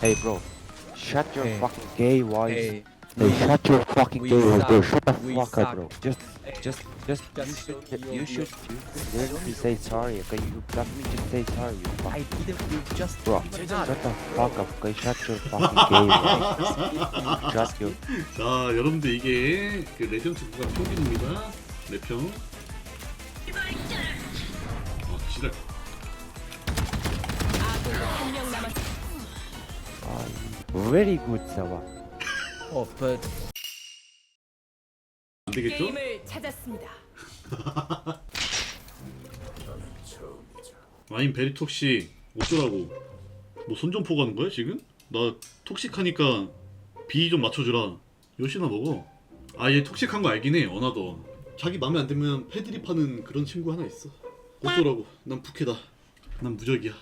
Hey bro, shut your Hey. fucking gay voice. Hey, Hey, shut your fucking We gay voice, bro. suck. Shut the We fuck up, suck. bro. Just, just, just, Just you so should, you- you you- should, you should learn to say sorry. Okay, you got me. Just say sorry, you fuck. I didn't. You just. Bro, even shut not. the fuck up. Okay, shut your fucking gay voice. Shut your. 자 여러분들 이게 그 레전드 구간 표기입니다 랩평 아 지랄 한명 남았. Very good, Sawa. Oh, but 안 되겠죠? 게임을 찾았습니다. 와인 베리톡시 어쩌라고? 뭐 손점포 가는 거야 지금? 나 톡식하니까 비 좀 맞춰주라. 요시나 먹어. 아 얘 톡식한 거 알긴 해 어나더 자기 맘에 안 들면 패드립 하는 그런 친구 하나 있어. 어쩌라고? 난 부캐다. 난 무적이야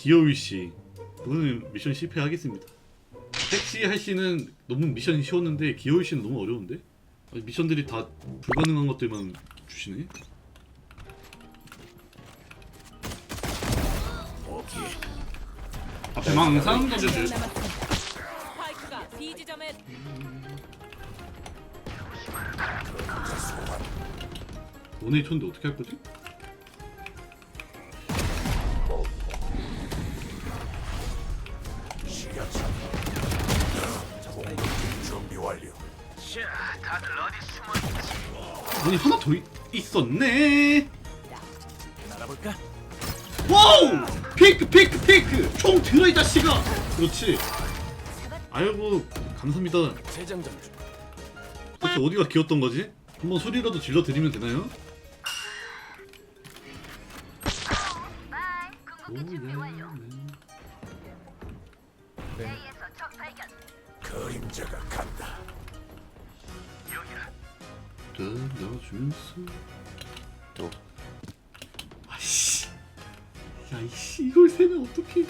기어울씨 오늘 미션 실패하겠습니다 섹시할 씨는 너무 미션이 쉬웠는데 기어울 씨는 너무 어려운데? 아니, 미션들이 다 불가능한 것들만 주시네 앞에 망상. 스파이크가 B 지점에 너네 쳤는데 어떻게 할 거지? 아니 하나 더 있, 있었네. 와우! 피크 피크 피크! 총 들어 이 자식아! 그렇지. 아이고 감사합니다. 도대체 어디가 귀엽던 거지? 한번 소리라도 질러 드리면 되나요? 오야. 그 려주면서 또. 아이씨 야이씨 이걸 세면 어떡해.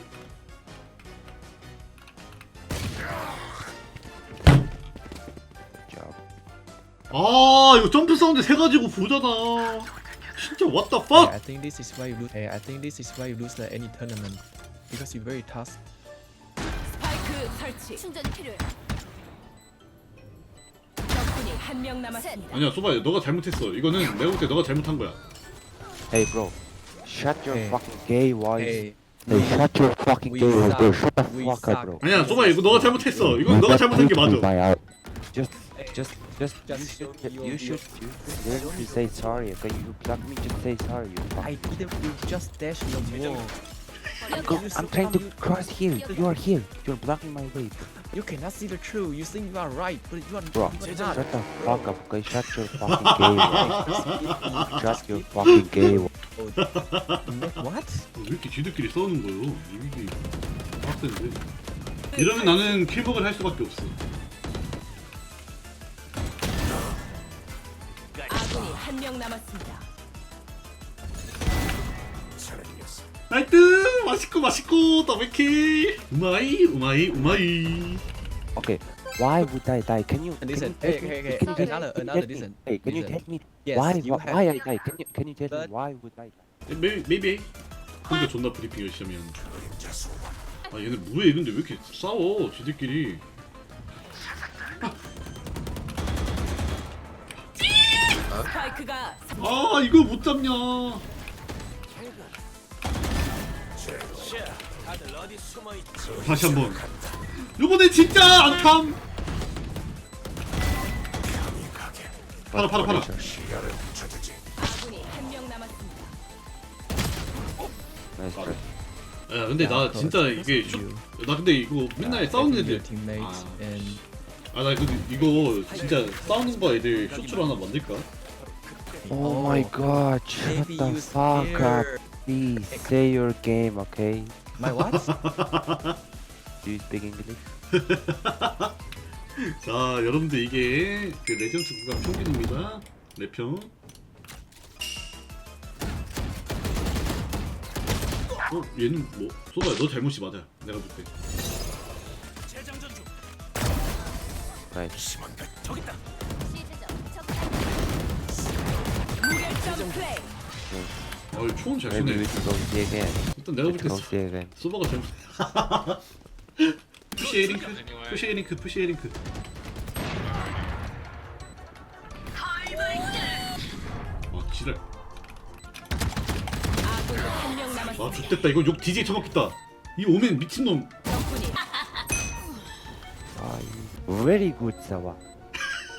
아 이거 점프 사운드 세 가지고 보잖아 진짜 what the fuck I think this is why you lose. I think this is why you lose like any tournament because you're very tough. 스파이크 설치. 충전이 필요해. 한 명 남았습니다. 아니야 소바야 너가 잘못했어 이거는 내가 볼때 너가 잘못한 거야 Hey bro, shut your Hey. fucking gay voice. Hey, Hey, shut your fucking We gay voice, bro. suck. Shut the We fuck suck. up, bro. 아니야 소바야 이거 너가 잘못했어 이건 너가 잘못한 게 맞아 my out. Just, just, just, Just you should, you you- should, you should learn to say sorry. Okay, you got me. Just say sorry, you fuck. I didn't. You just dash the wall. I'm, go- I'm trying to cross here. You are here. You're blocking my way. You cannot see the truth. You think you are right, but you are, Bro, you are shut not. the fuck up. Okay, shut your fucking gay voice. Shut your fucking gay voice. What? 왜 이렇게 지들끼리 싸우는 거예요 이게 빡센데 이러면 나는 킬복을 할 수밖에 없어 아군이 한 명 남았습니다. 나이트 맛있고 맛있고 더블킬 우마이 우마이 우마이 Okay, why would I die? Can you? And can listen, you hey, me- hey, hey, can you take- another, can you another, take me- listen. Hey, can you listen. take me? Yes, Why? you Why, have. why I die? Can you? Can you tell me But- why would I die? 메이 메이비 근데 존나 브리핑 열심히 하는 아 얘네 뭐해 근데 왜 이렇게 싸워 지들끼리 스파이크가 아 이거 못 잡냐 다시 한번 요번에 진짜 안탐 팔아 팔아 팔아 아군이 한 명 남았습니다. Nice try. 야 근데 나 진짜 이게. 쇼, 나 근데 이거 맨날 싸우는 애들 teammates and 아나 근데 이거 진짜 싸우는 거 애들 쇼츠로 하나 만들까? Oh my god! Shut the fuck up. Please. Say your game, okay? My what? Do you speak English? 자 여러분들 이게 그 레전드 구간 평균입니다 랩평 어 얘는 뭐 소바야 너 잘못이 맞아 내가 플레이. Nice. 아 초원 잘 Maybe we 쏘네 go again. 일단 내가 We 볼 should 때 go C again. 서버가 잘못 푸시 에링크 푸시 에링크 푸시 에링크 아 지랄 아군이 한명아 남았습니다. X됐다 이거 욕 DJ 처먹겠다 이 오멘 미친 놈 적군이 Ah, you very good, Sawa.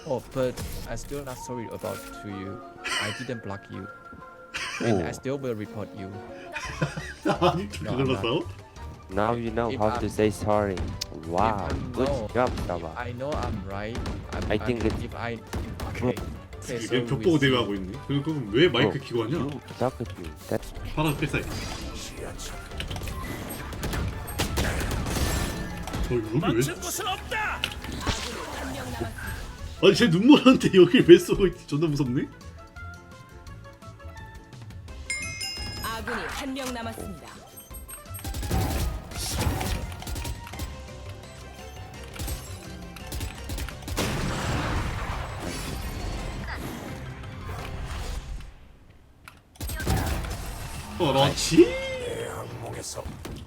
Oh, but I still not sorry about to you. I didn't block you. And I Oh, still will report you. 아니 그걸로 싸워? now you know If how I'm- to say sorry. Wow, I'm good no- job, Sawa. I know I'm right. I'm, I think I'm, it's- if I okay. okay so 얘 벽보고 대회하고 있네 그럼 그럼 왜 마이크 키고 하냐? You. That's 파란 백사이드 어 여기 왜. 아니 제 눈물한테 여길 왜 쏘고 있지 존나 무섭네 명 남았습니다. 그렇지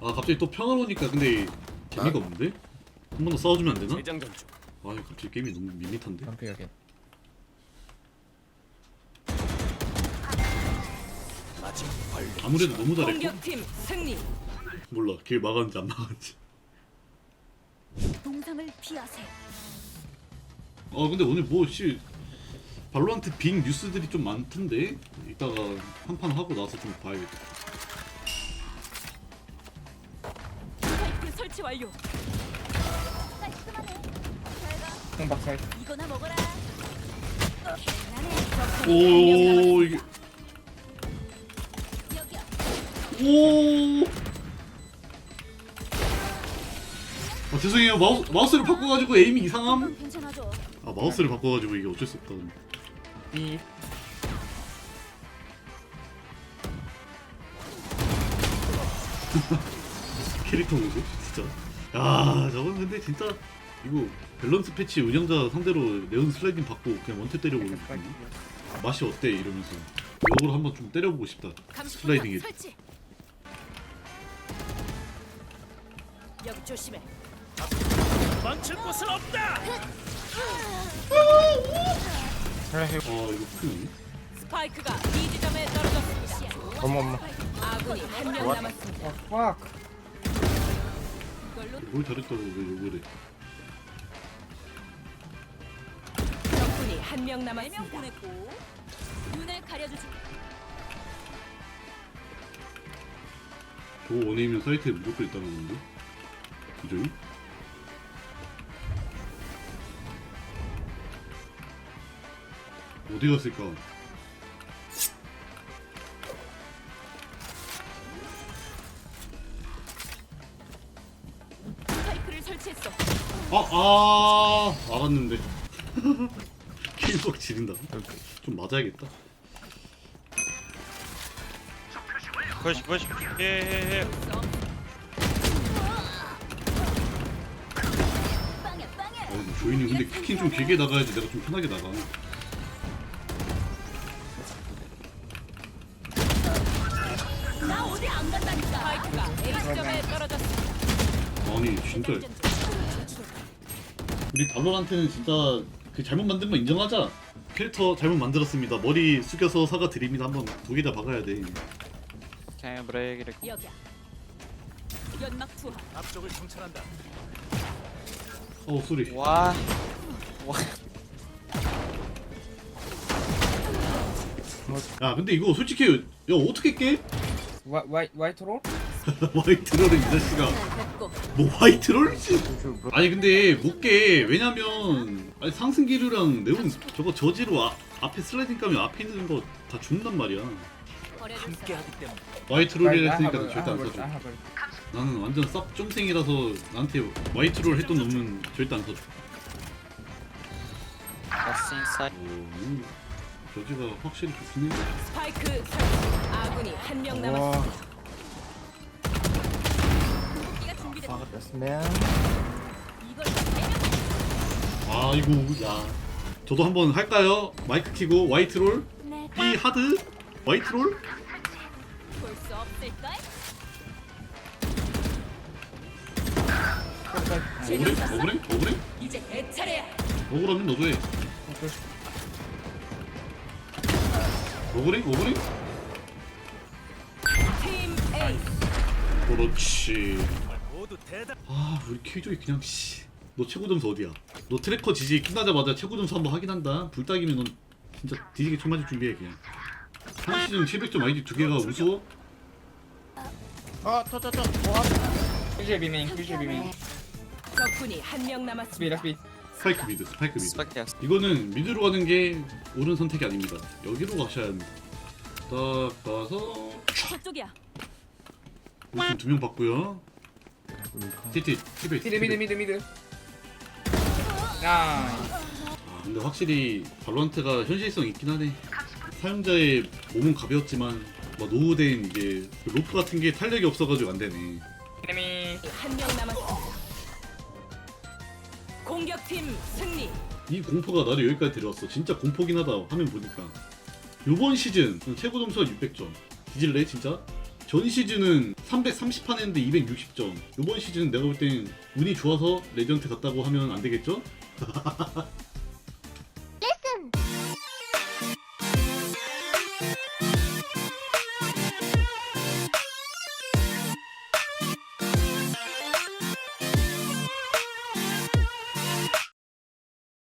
아 갑자기 또 평화로우니까 근데 재미가 없는데? 한 번 더 싸워주면 안 되나? 아 갑자기 게임이 너무 밋밋한데? Again. 아무래도 너무 잘했고 공격팀 승리. 몰라 길 막았는지 안 막았는지 동상을 피하세요. 아 근데 오늘 뭐씨 발로란트 빅 뉴스들이 좀 많던데 이따가 한 판 하고 나서 좀 봐야겠다 스파이크 설치 완료. 깔끔하네. 이거나 먹어라. 오 이게 오. 아 죄송해요 마우스 마우스를 바꿔가지고 에임이 이상함. 괜찮아져. 아 마우스를 바꿔가지고 이게 어쩔 수 없다. 캐릭터 모드 진짜. 야 저건 근데 진짜 이거 밸런스 패치 운영자 상대로 네온 슬라이딩 받고 그냥 원태 때려보는 맛이 어때 이러면서 이걸 한번 좀 때려보고 싶다. 슬라이딩이. 설치. 여기 조심해. 아 이거 큰일 스파이크가 B 지점에 떨어졌습니다. 어머 어머. 아군이 한 명 남았습니다. 났네. 뭘 잘했다고 왜 욕을 해. 적군이 한명 남았습니다. 눈을 가려주지. 저 원에이면 사이트에 무조건 있다는 건데? 기존이? 어디 갔을까? 스파이크를 설치했어. 아, 아, 알았는데. 킬박 지린다. 좀 맞아야겠다. Yeah, yeah. 빵야 조인이 근데 키킨 좀 길게 나가야지 내가 좀 편하게 나가. 나 어디 안 간다니까. 스파이크가 A 지점에 떨어졌습니다. 아니, 진짜. 우리 발로란트는 진짜 그 잘못 만든 거 인정하자. 캐릭터 잘못 만들었습니다. 머리 숙여서 사과 드립니다. 한번 두 개 다 박아야 돼. Can you break it? 여기야. 연막 투하. 어, 소리. What? What? 야, 근데 이거 솔직히 야 어떻게 깨? White white roll? 화이트롤은 이 자식아. 됐고. 뭐 화이트롤? 씨. 아니 근데 못 깨. 왜냐면 아니 상승기류랑 네온 저거 저지로 아, 앞에 슬라이딩 까면 앞에 있는 거 다 죽는단 말이야. 버려줄 사람. 화이트롤이라 했으니까 절대 안 사줘. 나는 완전 쌉 쫌생이라서 나한테 화이트롤 했던 놈은 절대 안 사줘. What's inside? 오, 저지가 확실히 좋긴 해. 스파이크 설치. 아군이 한 명 남았습니다. 준비됐다. 이걸 아이고 야. 저도 한번 할까요? 마이크 키고 화이트롤 내 B 하드 화이트롤 있을걸? 억울해? 억울해? 억울해? 이제 내 차례야. 억울하면 너도 해. 억울해? 억울해? 팀 A. 그렇지. 아 우리 킬조이 그냥 씨. 너 최고 점수 어디야? 너 트래커 지지 끝나자마자 최고 점수 한번 확인한다. 불따기면 넌 진짜 뒤지게 총 맞을 준비해 그냥. 한 시즌 700점 아이디 두 개가 우스워? Visual beaming, visual beaming. 적군이 한명 Speed, 남았습니다. speed. 스파이크 미드, 스파이크 미드. 스파이크. 이거는 미드로 가는 게 옳은 선택이 아닙니다. 여기로 가셔야 합니다. 딱 가서 저쪽이야. 우승 두명 받고요. TT, TB, Mid, mid, mid, mid. Nice. 아, 근데 확실히 발로란트가 현실성 있긴 하네. 사용자의 몸은 가벼웠지만 뭐 노후된 이게 그 로프 같은 게 탄력이 없어가지고 안 되네. Enemy. 한명 남았습니다. 공격팀 승리. 이 공포가 나를 여기까지 데려왔어. 진짜 공포긴 하다. 화면 보니까. 요번 시즌 최고 점수가 600점. 뒤질래 진짜? 전 시즌은 330판 했는데 260점. 요번 시즌 내가 볼 땐 운이 좋아서 레전트 갔다고 하면 안 되겠죠?